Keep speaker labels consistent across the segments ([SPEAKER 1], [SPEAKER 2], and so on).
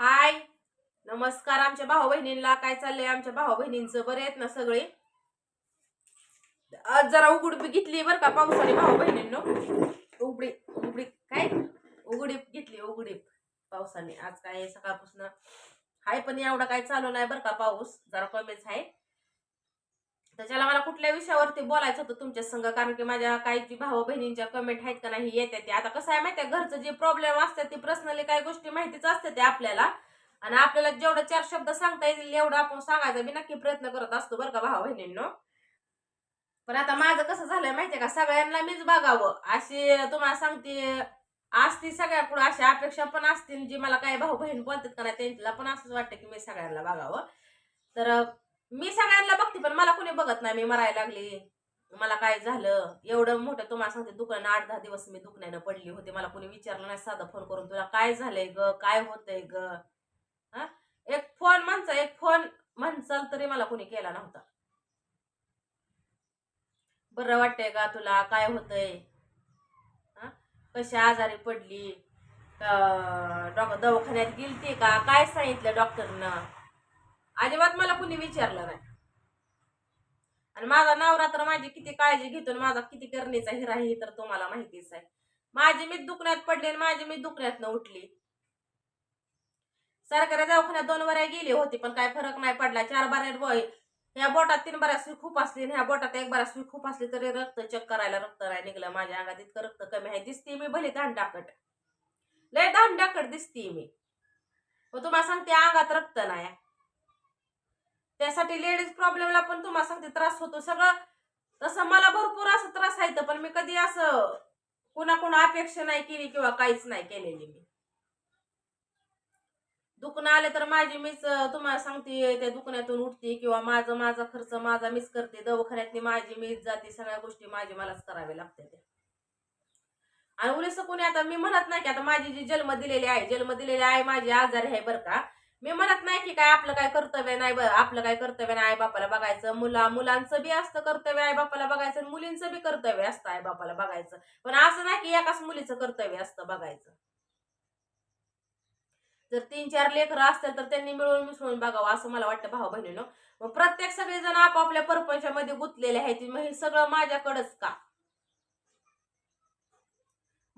[SPEAKER 1] हाय. नमस्कार आमच्या भाऊ बहिणींना. काय चाललंय आमच्या भाऊ बहिणींचं? बरे आहेत ना सगळे? आज जरा उघडपी घेतली बरं का पावसाने भाऊ बहिणींनो. उघडी उघडी. काय? उघडीप घेतली उघडीप. पावसाने. आज काय सकाळपासून? हाय पण एवढा काय चालू नाही बरं का पाऊस. जरा कमीच आहे. त्याच्याला मला कुठल्या विषयावरती बोलायचं होतं तुमच्या संग कारण की माझ्या काही भाऊ बहिणींच्या कमेंट आहेत का नाही येत्या ते. आता कसं आहे माहिती आहे घरचं जे प्रॉब्लेम असतात ते पर्सनली काही गोष्टी माहितीच असते ते आपल्याला. आणि आपल्याला जेवढं चार शब्द सांगता येतील एवढं आपण सांगायचा मी नक्की प्रयत्न करत असतो बरं का भाऊ बहिणींनो पण आता माझं कसं झालंय माहितीये का सगळ्यांना मीच बघावं. अशी तुम्हाला सांगते असती सगळ्यांकडून अशा अपेक्षा पण असतील जी मला काही भाऊ बहीण बोलतात का नाही त्यांना पण असंच वाटतं की मी सगळ्यांना बघावं. तर मी सगळ्यांना बघते पण मला कोणी बघत नाही. मी मरायला लागली. मला काय झालं? एवढं मोठं तुम्हाला सांगते दुकान आठ दहा दिवस मी दुखण्यानं पडली होती. मला कोणी विचारलं नाही साधा फोन करून. तुला काय झालंय ग? काय होतंय ग? हा? एक फोन म्हणचा एक फोन म्हणचाल तरी मला कोणी केला नव्हता. बरं वाटतंय का तुला. काय होतंय? हा? कशी आजारी पडली? डॉक्टर दवाखान्यात गेलती का? काय सांगितलं डॉक्टरनं? अजिबात मला कुणी विचारलं नाही. आणि माझा नवरा तर माझी किती काळजी घेतो आणि माझा किती करणीचा हिरा हे तर तुम्हाला माहितीच आहे. माझी मी दुखण्यात पडली आणि माझी मी दुखण्यात उठली. सरकारी दवाखान्यात दोन बऱ्या गेली होती पण काय फरक नाही पडला. चार बऱ्या बॉय ह्या बोटात तीन बऱ्या सुई खूप असली आणि ह्या बोटात एक बऱ्या सुई खूप असली तरी रक्त चेक करायला रक्त नाही निघलं. माझ्या अंगात इतकं रक्त कमी आहे दिसते मी भले दांडाकट लय दांडाकट दिसते मी. मग तुम्हाला सांगते अंगात रक्त नाही त्यासाठी लेडीज प्रॉब्लेमला पण तुम्हाला सांगते त्रास होतो सगळं. तसं मला भरपूर असं त्रास आहे पण मी कधी असं कुणा कुणा अपेक्षा नाही केली किंवा काहीच नाही केलेली मी. दुखणं आले तर माझी मीच तुम्हाला सांगते त्या दुखण्यातून उठते किंवा माझं माझा खर्च माझा मीच करते. दवाखान्यातली माझी मीच जाते सगळ्या गोष्टी माझी मलाच करावे लागते त्या आणि उलस कोणी आता मी म्हणत नाही की आता माझी जी जन्म दिलेली आहे जन्म दिलेली आहे माझी आजारी आहे बरं का. मी म्हणत नाही की काय आपलं काय कर्तव्य नाही बरं आपलं काय कर्तव्य नाही आई बापाला बघायचं. मुला मुलांचं बी असतं कर्तव्य आई बापाला बघायचं आणि मुलींचं बी कर्तव्य असतं आई बापाला बघायचं. पण असं नाही की एकाच मुलीचं कर्तव्य असतं बघायचं. जर तीन चार लेकर असतील तर त्यांनी मिळून मिसळून बघावं असं मला वाटतं भाऊ बहिणीनं मग प्रत्येक सगळेजण आपापल्या परपंचामध्ये गुंतलेले आहेत. मग हे सगळं माझ्याकडंच का?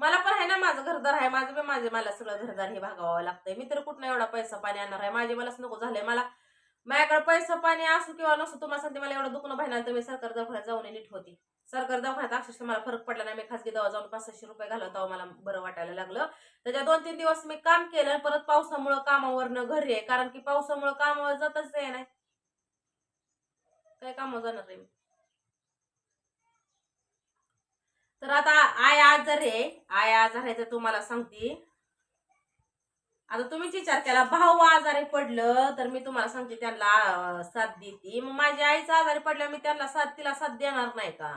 [SPEAKER 1] मला पण आहे ना माझं घरदार आहे माझं पण माझे मला सगळं घरदार हे भागावं लागतंय. मी तर कुठं एवढा पैसा पाणी आणणार आहे? माझे मलाच नको झालंय. मला माझ्याकडे पैसा पाणी असो किंवा नसो तुम्हाला सांगते मला एवढं दुखणं पाहिजे तर मी सरकार दवाखान्यात जाऊन नीट होती. सरकार दवाखान्यात अक्षरशः मला फरक पडला नाही. मी खासगी दवा जाऊन पाचशे रुपये घालत तेव्हा मला बरं वाटायला लागलं. त्याच्या दोन तीन दिवस मी काम केलं परत पावसामुळं कामावरनं घरी आहे. कारण की पावसामुळं कामावर जातच आहे नाही. काय कामावर जाणार आहे मी तर आता आय आजार आहे आय आजार आहे तर तुम्हाला सांगते. आता तुम्हीच विचार केला भाऊ आजारी पडलं तर मी तुम्हाला सांगते त्यांना साथ देते. मग माझ्या आईचा आजारी पडल्या मी त्यांना साथ तिला साथ देणार नाही का?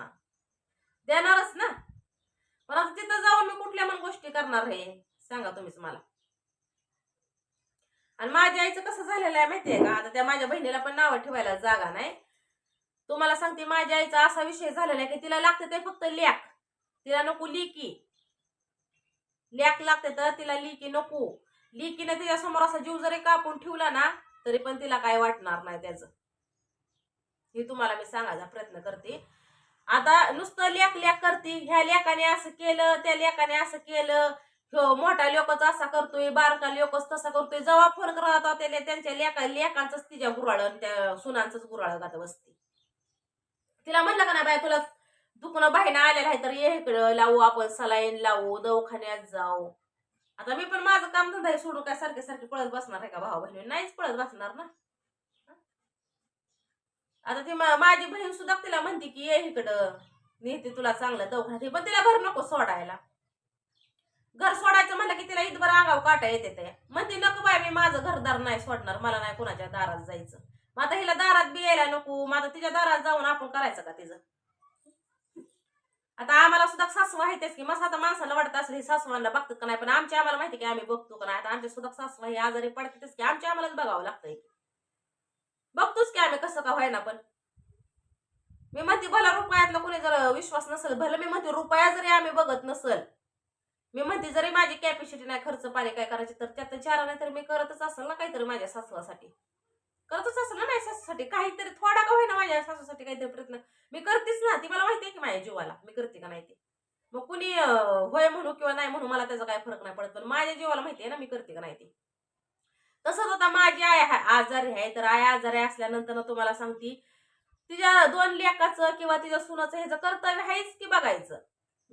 [SPEAKER 1] देणारच ना. पण आता तिथं जाऊन मी कुठल्या पण गोष्टी करणार आहे सांगा तुम्हीच मला. आणि माझ्या आईचं कसं झालेलं आहे माहितीये का? आता त्या माझ्या बहिणीला पण नावं ठेवायला जागा नाही. तुम्हाला सांगते माझ्या आईचा असा विषय झालेला आहे की तिला लागते ते फक्त लेख. तिला नको लिकी लॅक लागते तर तिला लिकी नको. लिकीने तिच्या समोर असा जीव जरी कापून ठेवला ना तरी पण तिला काय वाटणार नाही त्याचं. हे तुम्हाला मी सांगायचा प्रयत्न करते. आता नुसतं लेख लेख करते. ह्या लेखाने असं केलं त्या लेखाने असं केलं. मोठा लोकच असा करतोय बारका लोकच तसा करतोय. जेव्हा फोन करत होता त्याला त्यांच्या लेखा लेखांचंच तिच्या गुराळ त्या सुनांचंच गुराळ गात बसते तिला म्हणलं का नाही बाय तुला दुखणं बाहेर आलेलं आहे तर ये इकडं लावू आपण सलाईन लावू दवाखान्यात जाऊ. आता मी पण माझं काम धंदा सोडून काय सारखे सारखे पळत बसणार आहे का भाऊ बहिणी? नाहीच पळत बसणार ना. आता ती माझी बहीण सुद्धा तिला म्हणते की ये इकडं नेते तुला चांगलं दवाखान्यात पण तिला घर नको सोडायला. घर सोडायचं म्हणलं की तिला इथभर अंगाव काटा येते ते. म्हणते नको बाय मी माझं घरदार नाही सोडणार. मला नाही कोणाच्या दारात जायचं. मग आता हिला दारात बी यायला नको. मग आता तिच्या दारात जाऊन आपण करायचं का तिचं? आता आम्हाला सुद्धा सासू आहेतच की मग आता माणसाला वाटत असेल हे सासवांना बघतात का नाही पण आमच्या आम्हाला माहिती की आम्ही बघतो का नाही. आता आमच्या सुद्धा सासू हे आजारी पडतातच की आमच्या आम्हालाच बघावं लागतंय. बघतोच की आम्ही कसं का व्हायना पण. मी म्हणते भला रुपयातला कोणी जर विश्वास नसेल भलं मी म्हणते रुपया जरी आम्ही बघत नसल मी म्हणते जरी माझी कॅपॅसिटी नाही खर्च पाणी काय करायची तर त्यात चार नाही तर मी करतच असेल ना काहीतरी माझ्या सासवासाठी. करतच असेल ना माझ्या सासूसाठी काहीतरी थोडा का होईना माझ्या सासूसाठी काहीतरी प्रयत्न मी करतेच ना ती मला माहिती आहे की माझ्या जीवाला. मी करते का नाही ते. मग कुणी होय म्हणू किंवा नाही म्हणू मला त्याचा काय फरक नाही पडत. पण माझ्या जीवाला माहिती आहे ना मी करते का नाही ते. तसंच आता माझी आई आहे आजारी आहे. तर आई आजारी असल्यानंतर ना तुम्हाला सांगती तिच्या दोन लेकाचं किंवा तिच्या सुनाचं ह्याचं कर्तव्य आहेच की बघायचं.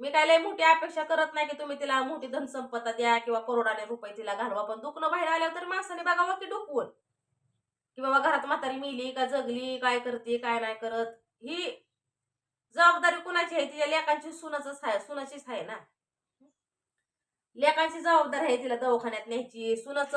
[SPEAKER 1] मी काय लय मोठी अपेक्षा करत नाही की तुम्ही तिला मोठी धनसंपदा द्या किंवा करोडाने रुपये तिला घालवा. पण दुखणं बाहेर आल्यावर तर माणसाने बघावं की डुकवून. की बाबा घरात म्हातारी मिली का जगली काय करते काय नाही करत? ही जबाबदारी कुणाची आहे? तिच्या लेकांची सुनाचंच आहे सुनाचीच आहे ना. लेकांची जबाबदारी आहे तिला दवाखान्यात न्यायची. सुनाच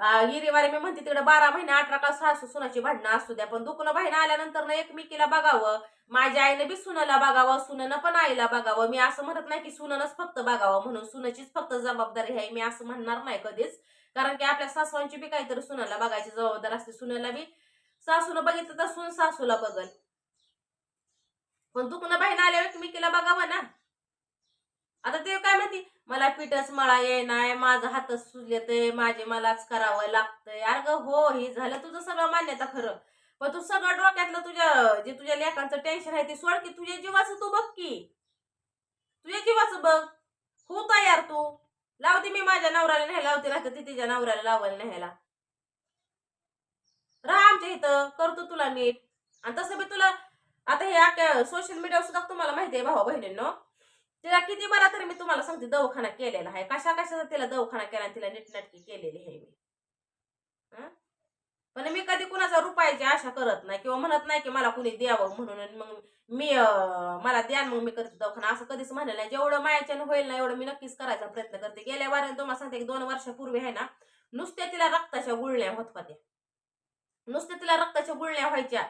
[SPEAKER 1] हिरेवारी मी म्हणते तिकडे बारा महिने अठरा का सासू सुनाची भांडणं असू द्या. पण दुखणं बहिण आल्यानंतर ना एकमेकीला बघावं. माझ्या आईने बी सुनाला बघावं सुननं पण आईला बघावं. मी असं म्हणत नाही की सुननच फक्त बघावं म्हणून सुनाचीच फक्त जबाबदारी आहे. मी असं म्हणणार नाही कधीच. कारण की आपल्या सासवांची बी काहीतरी सुनाला बघायची जबाबदार असते. सुनाला बी सासून बघितलं तर सून सासूला बघल. पण दुखणं बहीण आल्यावर एकमेकीला बघावं ना. आता ते काय माहिती मला पिठच मळा ये माझं हातच सुजले माझे मलाच करावं लागतंय. अरे ग हो हे झालं तुझं सगळं मान्यता खरं. पण तू सगळं डोक्यातलं तुझ्या जे तुझ्या लेखांचं टेन्शन आहे ते सोड की तुझ्या जीवाचं तू बघ की. तुझ्या जीवाचं बघ. हो तयार तू. लावते मी माझ्या नवऱ्याला न्यायला लावते ना तर ती तिच्या नवऱ्याला लावायला न्यायला. राहा आमच्या इथं करतो तुला नीट. आणि तसं मी तुला आता हे सोशल मीडियावर सुद्धा तुम्हाला माहिती आहे भाऊ बहिणींनो. तिला किती बरा तरी मी तुम्हाला सांगते दवाखाना केलेला आहे. कशा कशाचा तिला दवाखाना केला आणि तिला नीटनाटकी केलेली आहे मी. पण मी कधी कुणाचा रुपयाची आशा करत नाही किंवा म्हणत नाही की मला कुणी द्यावं म्हणून मग मी अं, मला द्या मग मी करते दवाखाना. असं कधीच म्हणलं नाही. जेवढं मायाच्यानं होईल ना एवढं मी नक्कीच करायचा प्रयत्न करते. गेल्या वाऱ्याने तुम्हाला सांगते की दोन वर्षापूर्वी आहे ना नुसत्या तिला रक्ताच्या गुळण्या होत होत्या. नुसत्या तिला रक्ताच्या गुळण्या व्हायच्या.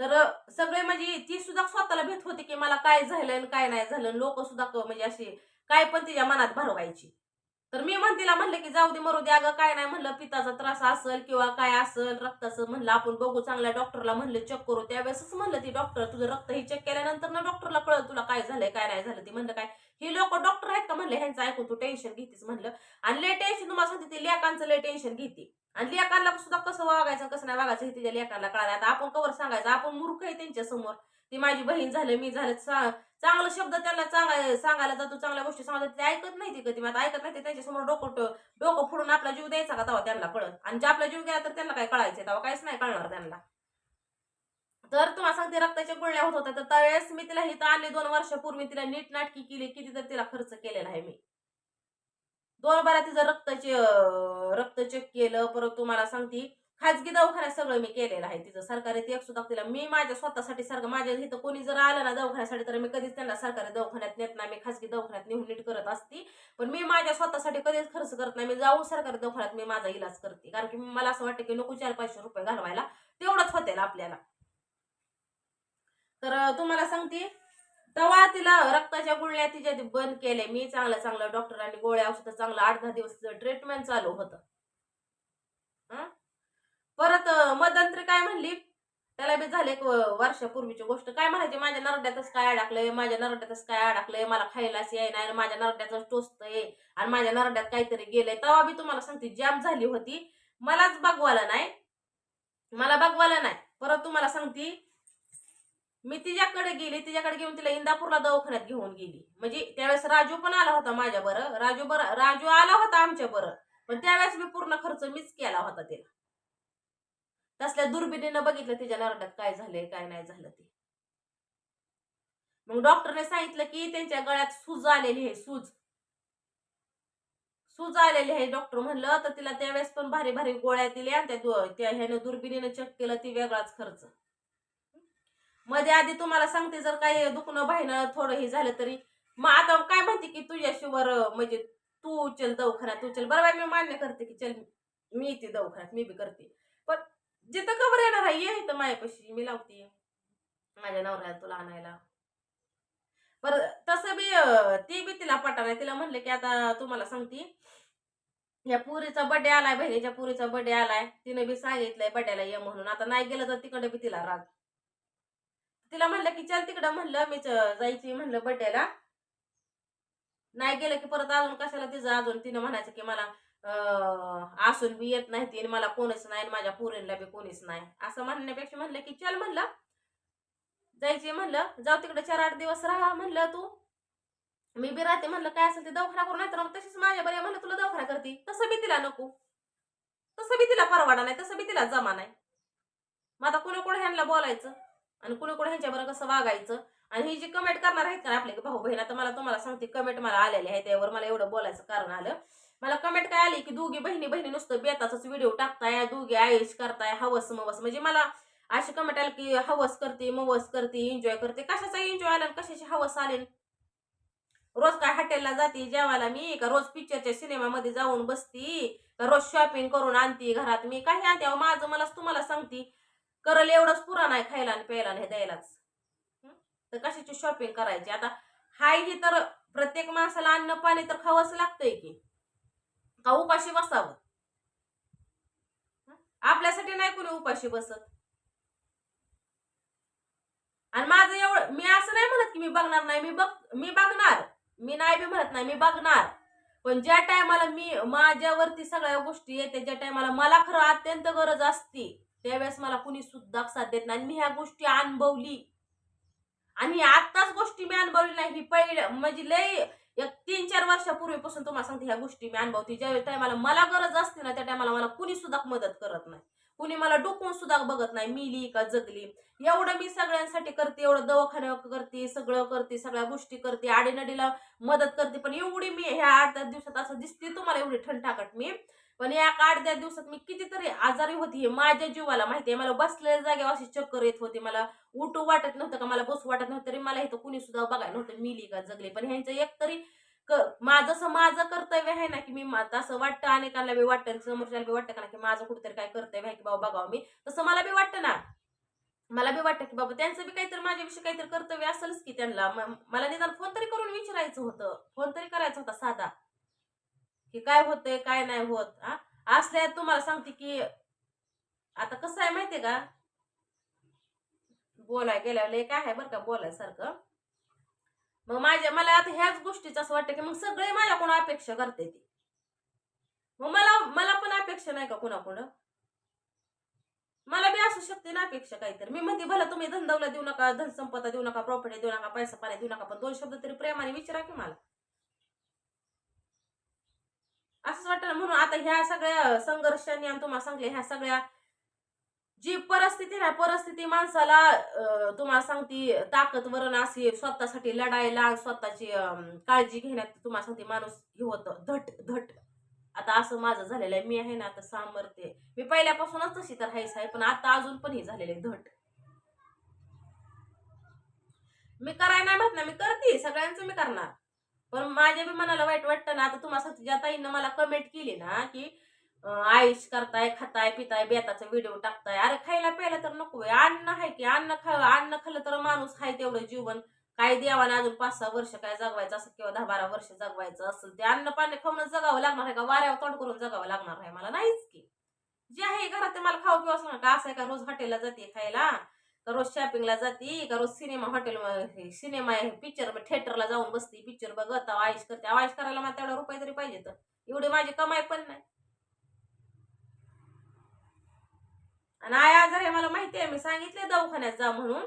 [SPEAKER 1] तर सगळे म्हणजे ती सुद्धा स्वतःला भेट होती की मला काय झालं काय नाही झालं लोक सुद्धा म्हणजे अशी काय पण तिच्या मनात भरवायची. तर मी म्हणतीला म्हणलं की जाऊ दे मरू दे अगं काय नाही म्हणलं पिताचा त्रास असेल किंवा काय असेल रक्ताचं म्हणलं आपण बघू चांगल्या डॉक्टरला म्हणलं चेक करू. त्यावेळेसच म्हणलं ती डॉक्टर तुझं रक्त ही चेक केल्यानंतर ना डॉक्टरला कळलं तुला काय झालंय काय नाही झालं. ती म्हणलं काय हे लोक डॉक्टर आहेत का? म्हणलं ह्यांचं ऐकून तू टेन्शन घेतीस म्हणलं. आणि लय टेन्शन तुम्हाला सांगते ती लेकांचं लय टेन्शन घेते. आणि लेकांना सुद्धा कसं वागायचं कसं नाही वागायचं हे तिच्या लेकांना कळालं. आता आपण कवर सांगायचं आपण मूर्ख आहे त्यांच्यासमोर ती माझी बहीण झालं मी झालं. चांगला शब्द त्यांना चांगला सांगायला जातो चांगल्या गोष्टी सांगायला ते ऐकत नाही ती कधी. मग आता ऐकत नाही ते त्यांच्यासमोर डोकं डोकं फोडून आपला जीव द्यायचा का तेव्हा त्यांना कळत आणि जे आपला जीव गेला तर त्यांना काय कळायचं तेव्हा काहीच नाही कळणार त्यांना. तर तुम्हाला सांगते रक्ताच्या गुळण्या होत होत्या. तर त्यावेळेस मी तिला इथं आणले. दोन वर्षापूर्वी तिला नीट नाटकी केली. किती तर तिला खर्च केलेला आहे मी. दोन बारा तिचं रक्ताचे रक्त चेक केलं. परत तुम्हाला सांगते खाजगी दवाखान्यात सगळं मी केलेलं आहे तिचं. सरकारी ते एक सुद्धा तिला मी माझ्या स्वतःसाठी सारखं माझ्या इथं कोणी जर आलं ना दवाखान्यासाठी तर मी कधीच त्यांना सरकारी दवाखान्यात नेत नाही. मी खाजगी दवाखान्यात नेऊन नीट करत असते. पण मी माझ्या स्वतःसाठी कधीच खर्च करत नाही. मी जाऊन सरकारी दवाखान्यात मी माझा इलाज करते. कारण की मला असं वाटतं की नको चार पाचशे रुपये घालवायला. तेवढंच होते आपल्याला. तर तुम्हाला सांगते. तेव्हा तिला रक्ताच्या गुळण्या तिच्या बंद केले मी चांगलं चांगलं डॉक्टरांनी गोळ्या औषधं चांगलं आठ दहा दिवस ट्रीटमेंट चालू होतं. हा? परत अं, मध्यंतरी काय म्हणली? त्याला बी झाले एक वर्षापूर्वीची गोष्ट. काय म्हणायची? माझ्या नरड्यातच काय अडकलंय? माझ्या नरड्यातच काय अडकलंय? मला खायलाच याय नाही. माझ्या नरड्यातच टोचतंय आणि माझ्या नरड्यात काहीतरी गेलंय. तेव्हा बी तुम्हाला सांगते जॅम झाली होती. मलाच बघवाला नाही. मला बघवाला नाही. परत तुम्हाला सांगते मी तिच्याकडे गेली. तिच्याकडे घेऊन तिला इंदापूरला दवाखान्यात घेऊन गेली. म्हणजे त्यावेळेस राजू पण आला होता माझ्या बरं. राजू बरं राजू आला होता आमच्या बरं. पण त्यावेळेस मी पूर्ण खर्च मीच केला होता तिला तसल्या दुर्बिणीनं बघितलं तिच्या नरड्यात काय झालंय काय नाही झालं ते. मग डॉक्टरने सांगितलं की त्यांच्या गळ्यात सूज आलेली आहे सूज. सूज आलेली आहे डॉक्टर म्हणलं तर तिला त्यावेळेस पण भारी भारी गोळ्या दिल्या आणि त्या ह्यानं दुर्बिणीनं चेक केलं ती वेगळाच खर्च. मध्ये आधी तुम्हाला सांगते जर काही दुखणं भाईनं थोडं हे झालं तरी. मग आता काय म्हणते की तुझ्याशिवर म्हणजे तू चल दवाखान्यात तू चल बरोबर मी मान्य करते की चल मी येते दवाखान्यात मी बी करते. जिथं कबर येणार आहे ये इथं मायापाशी मी लावते. माझ्या नवऱ्याला तुला आणायला. पर तसं बी ती बी तिला पटाला तिला म्हणले की आता तुम्हाला सांगते. या पुरीचा बड्डे आलाय बहिणीच्या पुरीचा बर्थडे आलाय. तिने बी सांगितलंय बड्याला ये म्हणून. आता नाही गेलं तर तिकडे बी तिला राग. तिला म्हणलं की चल तिकडं म्हणलं मी जायची म्हणलं बड्डेला नाही गेलं की परत अजून कशाला तिचं अजून? तिनं म्हणायचं की मला असून बी येत नाही ती मला कोणीच नाही माझ्या पोरींना बी कोणीच नाही. असं म्हणण्यापेक्षा म्हणलं की चल म्हणलं. जायचे म्हणलं जाऊ तिकडे चार आठ दिवस राहा म्हणलं तू. मी बी राहते म्हणलं काय असेल ते दवाखाना करून नाही तर मग तशीच माझ्या बरे म्हणलं तुला दवाखाना करते. तसं बी तिला नको. तसं बी तिला परवाडा नाही तसं बी तिला जमा नाही. मग आता कुणी कुठे ह्यांना बोलायचं आणि कुणी कुठे ह्यांच्या कसं वागायचं? आणि ही जी कमेंट करणार आहेत का आपले भाऊ बहिणी आता मला तुम्हाला सांगते कमेंट मला आलेले आहे त्यावर मला एवढं बोलायचं कारण आलं. मला कमेंट काय आली की दोघी बहिणी बहिणी नुसतं बेताचाच व्हिडिओ टाकताय दोघी आयुष करताय हवस मवस. म्हणजे मला अशी कमेंट आली की हवस करते मवस करते एन्जॉय करते. कशाचा एन्जॉय आला कशाची हवस आले? रोज काय हॉटेलला जाते जेवायला मी का रोज पिक्चरच्या सिनेमामध्ये जाऊन बसती? का रोज शॉपिंग करून आणते घरात? मी काही आणते. अहो, माझं मलाच तुम्हाला सांगते करल एवढंच पुराण आहे खायला आणि प्यायला हे द्यायलाच. तर कशाची शॉपिंग करायची? आता हाय ही तर प्रत्येक माणसाला अन्न पाणी तर खावंच लागतंय की. का उपाशी बसावं. आपल्यासाठी नाही कोणी उपाशी बसत. आणि माझं एवढं मी असं नाही म्हणत की मी बघणार नाही मी बघ मी बघणार. मी नाही बी म्हणत नाही मी बघणार. पण ज्या टायमाला मी माझ्यावरती सगळ्या गोष्टी येते ज्या टायमाला मला खरं अत्यंत गरज असती त्यावेळेस मला कुणी सुद्धा साथ देत नाही. आणि मी ह्या गोष्टी अनुभवली. आणि आत्ताच गोष्टी मी अनुभवली नाही. ही पहिल्या म्हणजे लय एक तीन चार वर्षापूर्वीपासून तुम्हाला सांगते ह्या गोष्टी मी अनुभवते. ज्यावेळी टायमाला मला गरज असते ना त्या टायमाला मला कुणी सुद्धा मदत करत नाही. कुणी मला डोकून सुद्धा बघत नाही मिली का जगली. एवढं मी सगळ्यांसाठी करते एवढं दवाखान्या करते सगळं करते सगळ्या गोष्टी करते आडीनडीला मदत करते. पण एवढी मी ह्या आठ दिवसात असं दिसते तुम्हाला एवढी ठणठाकट मी. पण या आठ दहा दिवसात मी कितीतरी आजारी होती हे माझ्या जीवाला माहितीये मला बसलेल्या जागेवर अशी चक्कर येत होती. मला उठू वाटत नव्हतं का? मला बसू वाटत नव्हतं तरी मला इथं कुणी सुद्धा बघायला नव्हतं. मिली का जगली. पण ह्यांचं एक तरी माझं असं माझं कर्तव्य आहे ना की मी असं वाटतं अनेकांना बी वाटतं समोरच्याला बी वाटतं का ना की माझं कुठेतरी काय कर्तव्य आहे की बाबा बघावं मी. तसं मला बी वाटतं ना. मला बी वाटतं की बाबा त्यांचं बी काहीतरी माझ्याविषयी काहीतरी कर्तव्य असेलच की त्यांना. मला निदान फोन तरी करून विचारायचं होतं. फोन तरी करायचा होता साधा. की काय होतंय काय नाही होत हा? असल्या तुम्हाला सांगते की आता कसं आहे माहितीये का? बोलाय गेल्यावर काय आहे बरं का बोलायसारखं? मग माझ्या मला आता ह्याच गोष्टीचं असं वाटतं की मग सगळे माझ्याकडून अपेक्षा करते ती. मग मला मला पण अपेक्षा नाही का कुणाकडं? मला बी असू शकते ना अपेक्षा काहीतरी. मी म्हणते भला तुम्ही धंदावला देऊ नका धनसंपदा देऊ नका प्रॉपर्टी देऊ नका पैसा पाण्या देऊ नका पण दोन शब्द तरी प्रेमाने विचारा की मला. असंच वाटतं म्हणून आता ह्या सगळ्या संघर्षांनी आणि तुम्हाला सांगले ह्या सगळ्या जी परिस्थिती ना परिस्थिती माणसाला तुम्हाला सांगती ताकदवर अशी स्वतःसाठी लढायला स्वतःची काळजी घेण्यात तुम्हाला सांगते माणूस हे होतं. धट धट. आता असं माझं झालेलं आहे. मी आहे ना आता सामर्थ्य. मी पहिल्यापासूनच तशी तर हायस आहे पण आता अजून पण हे झालेले धट. मी करायला नाही म्हणत ना मी करते. सगळ्यांचं मी करणार. पण माझ्या बी मनाला वाईट वाटतं ना आता तुम्हाला ज्या ताईनं मला कमेंट केली ना की आयुष करताय खाताय पिताय बेताचा व्हिडिओ टाकताय. अरे खायला प्यायला तर नको अन्न आहे की अन्न खा अन्न खाल्लं तर माणूस खाय तेवढं जीवन. काय देवाला अजून पाच सहा वर्ष काय जगवायचं असं किंवा दहा बारा वर्ष जगवायचं असेल ते अन्न पाणी खाऊन जगावं लागणार आहे का? वाऱ्यावर तोंड करून जगावं लागणार आहे. मला नाहीच की. जे आहे घरात ते मला खाऊ किंवा असं का असं आहे का? रोज हॉटेलला जाते खायला. का रोज शॉपिंगला जाती का रोज सिनेमा हॉटेल सिनेमा पिक्चर थिएटरला जाऊन बसती पिक्चर बघत आयुष करते. आयुष करायला मला तेवढा रुपये तरी पाहिजे तर एवढी माझी कमाई पण नाही. आणि आय आजार हे मला माहिती आहे मी सांगितले दवाखान्यात जा म्हणून.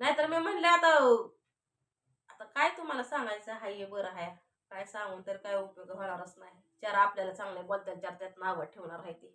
[SPEAKER 1] नाहीतर मी म्हणले आता आता काय तुम्हाला सांगायचं हाय हे बरं आहे. काय सांगून तर काय उपयोग होणारच नाही. चार आपल्याला चांगले बोलतात चार त्यात नावं ठेवणार आहे ते.